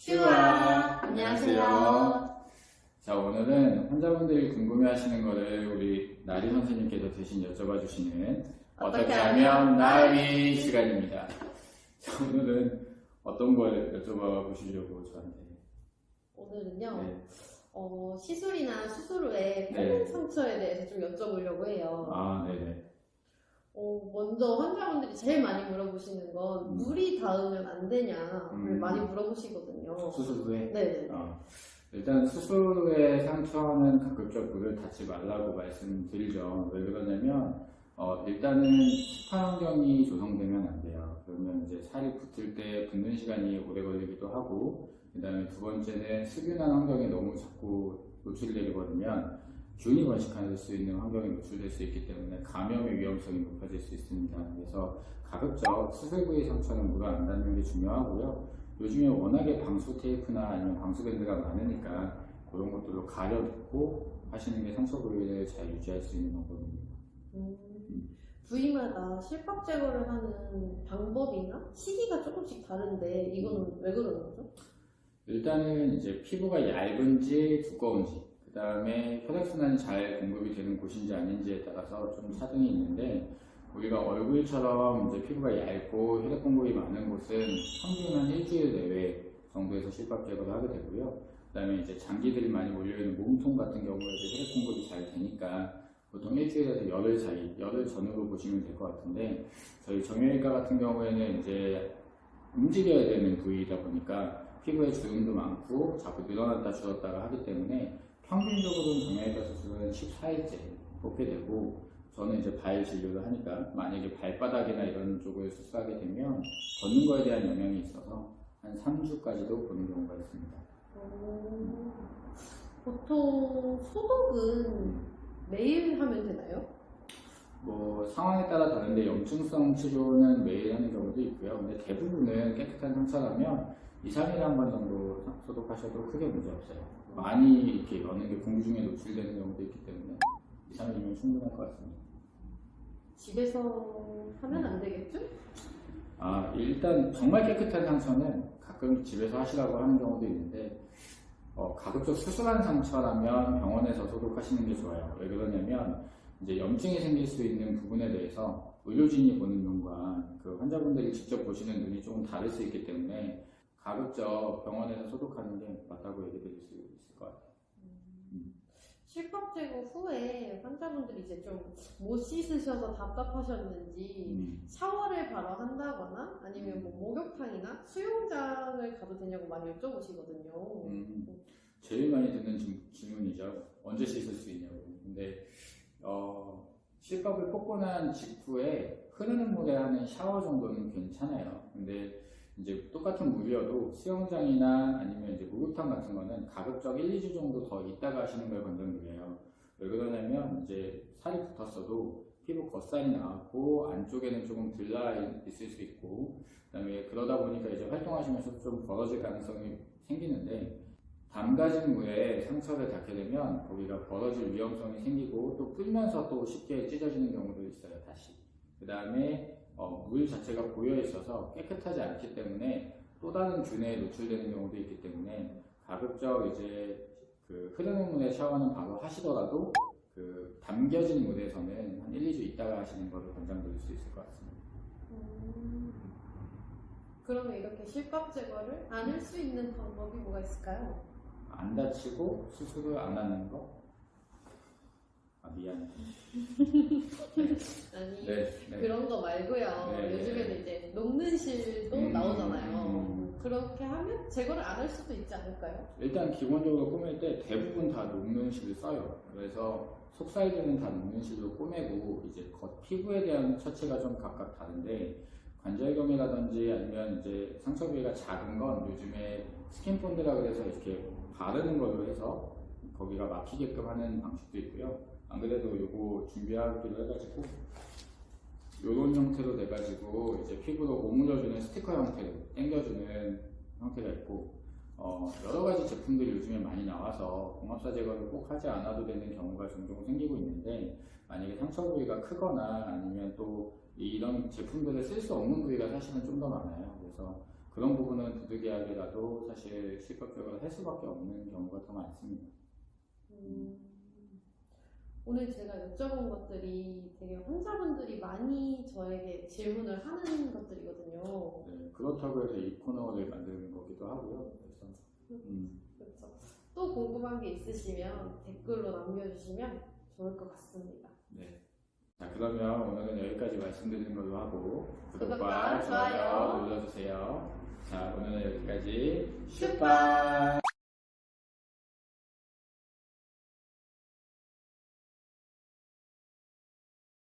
슈아 안녕하세요. 자 오늘은 환자분들이 궁금해하시는 거를 우리 나리 선생님께서 대신 여쭤봐 주시는 어떻게 하면 나으리 시간입니다. 자 오늘은 어떤 걸 여쭤봐 보시려고 저한테 오늘은요 네. 어, 시술이나 수술 후에 네. 팬 상처에 대해서 좀 여쭤보려고 해요. 아 네네 어, 먼저 환자분들이 제일 많이 물어보시는 건 음. 물이 닿으면 안 되냐를 음. 많이 물어보시거든요. 수술 후에 네. 어, 일단 수술 후에 상처는 가급적 물을 닿지 말라고 말씀드리죠. 왜 그러냐면 어, 일단은 습한 환경이 조성되면 안 돼요. 그러면 이제 살이 붙을 때 붙는 시간이 오래 걸리기도 하고 그 다음에 두 번째는 습윤한 환경에 너무 자꾸 노출되게 버리면 균이 번식할 수 있는 환경에 노출될 수 있기 때문에 감염의 위험성이 높아질 수 있습니다. 그래서 가급적 수술 부위 상처는 물을 안 닿는 게 중요하고요. 요즘에 워낙에 방수 테이프나 아니면 방수 밴드가 많으니까 그런 것들로 가려놓고 하시는 게 상처 부위를 잘 유지할 수 있는 방법입니다. 음, 부위마다 실밥 제거를 하는 방법이나 시기가 조금씩 다른데 이거는 왜 그러는 거죠? 일단은 이제 피부가 얇은지 두꺼운지, 그 다음에 혈액순환이 잘 공급이 되는 곳인지 아닌지에 따라서 좀 차등이 있는데, 우리가 얼굴처럼 이제 피부가 얇고 혈액 공급이 많은 곳은 평균 한 일주일 내외 정도에서 실밥 제거를 하게 되고요. 그 다음에 이제 장기들이 많이 몰려있는 몸통 같은 경우에도 혈액 공급이 잘 되니까 보통 일주일에서 열흘 사이, 열흘 전후로 보시면 될 것 같은데, 저희 정형외과 같은 경우에는 이제 움직여야 되는 부위이다 보니까 피부에 주름도 많고 자꾸 늘어났다 줄었다가 하기 때문에 평균적으로는 정형외과 수술은 14일째 뽑게 되고 저는 이제 발 진료를 하니까 만약에 발바닥이나 이런 쪽을 수술하게 되면 걷는 거에 대한 영향이 있어서 한 3주까지도 보는 경우가 있습니다. 어, 보통 소독은 매일 하면 되나요? 뭐 상황에 따라 다른데 염증성 치료는 매일 하는 경우도 있고요. 근데 대부분은 깨끗한 상처라면 2, 3일에 한 번 정도 소독하셔도 크게 문제 없어요. 많이 이렇게 여는 게 공기 중에 노출되는 경우도 있기 때문에 2, 3일이면 충분할 것 같습니다. 집에서 하면 안 되겠죠? 아, 일단 정말 깨끗한 상처는 가끔 집에서 하시라고 하는 경우도 있는데 어, 가급적 수술한 상처라면 병원에서 소독하시는 게 좋아요. 왜 그러냐면 이제 염증이 생길 수 있는 부분에 대해서 의료진이 보는 눈과 그 환자분들이 직접 보시는 눈이 조금 다를 수 있기 때문에 가급적 병원에서 소독하는 게 맞다고 얘기 드릴 수 있을 것 같아요. 실밥 제거 후에 환자분들이 이제 좀 못 씻으셔서 답답하셨는지 음. 샤워를 바로 한다거나 아니면 뭐 목욕탕이나 수영장을 가도 되냐고 많이 여쭤보시거든요. 음, 제일 많이 듣는 질- 질문이죠. 언제 씻을 수 있냐고. 근데 어, 실밥을 뽑고 난 직후에 흐르는 물에 하는 샤워 정도는 괜찮아요. 근데 이제 똑같은 물이어도 수영장이나 아니면 이제 목욕탕 같은 거는 가급적 1, 2주 정도 더 있다가 하시는 걸 권장드려요. 왜 그러냐면 이제 살이 붙었어도 피부 겉살이 나왔고 안쪽에는 조금 들라 있을 수 있고 그다음에 그러다 보니까 이제 활동하시면서 좀 벌어질 가능성이 생기는데 담가진 물에 상처를 닿게 되면 거기가 벌어질 위험성이 생기고 또 불면서 또 쉽게 찢어지는 경우도 있어요 다시 그 다음에 물 자체가 고여 있어서 깨끗하지 않기 때문에 또 다른 균에 노출되는 경우도 있기 때문에 가급적 이제 그 흐르는 물에 샤워는 바로 하시더라도 그 담겨진 물에서는 한 1, 2주 있다가 하시는 것을 권장드릴 수 있을 것 같습니다. 음. 그러면 이렇게 실밥 제거를 안 할 수 있는 방법이 뭐가 있을까요? 안 다치고 수술을 안 하는 거? 아 미안해. 아니 네, 네. 그런 거 말고요. 네, 네. 요즘에는 이제 녹는 실도 음, 나오잖아요. 음. 그렇게 하면 제거를 안 할 수도 있지 않을까요? 일단 기본적으로 꾸밀 때 대부분 다 녹는 실을 써요. 그래서 속 사이드는 다 녹는 실로 꾸미고 이제 겉 피부에 대한 처치가 좀 각각 다른데 관절경이라든지 아니면 이제 상처 부위가 작은 건 요즘에 스킨 폰드라 그래서 이렇게 바르는 걸로 해서 거기가 막히게끔 하는 방식도 있고요. 안 그래도 요거 준비하기로 해가지고 요런 형태로 돼가지고 이제 피부로 오물려주는 스티커 형태로 당겨주는 형태가 있고 어, 여러 가지 제품들이 요즘에 많이 나와서 공합사 제거를 꼭 하지 않아도 되는 경우가 종종 생기고 있는데 만약에 상처 부위가 크거나 아니면 또 이런 제품들을 쓸 수 없는 부위가 사실은 좀 더 많아요. 그래서 그런 부분은 부득이하게라도 사실 실격적으로 할 수밖에 없는 경우가 더 많습니다. 음, 오늘 제가 여쭤본 것들이 되게 환자분들이 많이 저에게 질문을 하는 것들이거든요. 네, 그렇다고 해서 이 코너를 만드는 거기도 하고요. 그래서 음, 그렇죠. 또 궁금한 게 있으시면 댓글로 남겨주시면 좋을 것 같습니다. 네. 자 그러면 오늘은 여기까지 말씀드리는 걸로 하고 구독과 좋아요 눌러주세요. 자 오늘은 여기까지 슈퍼!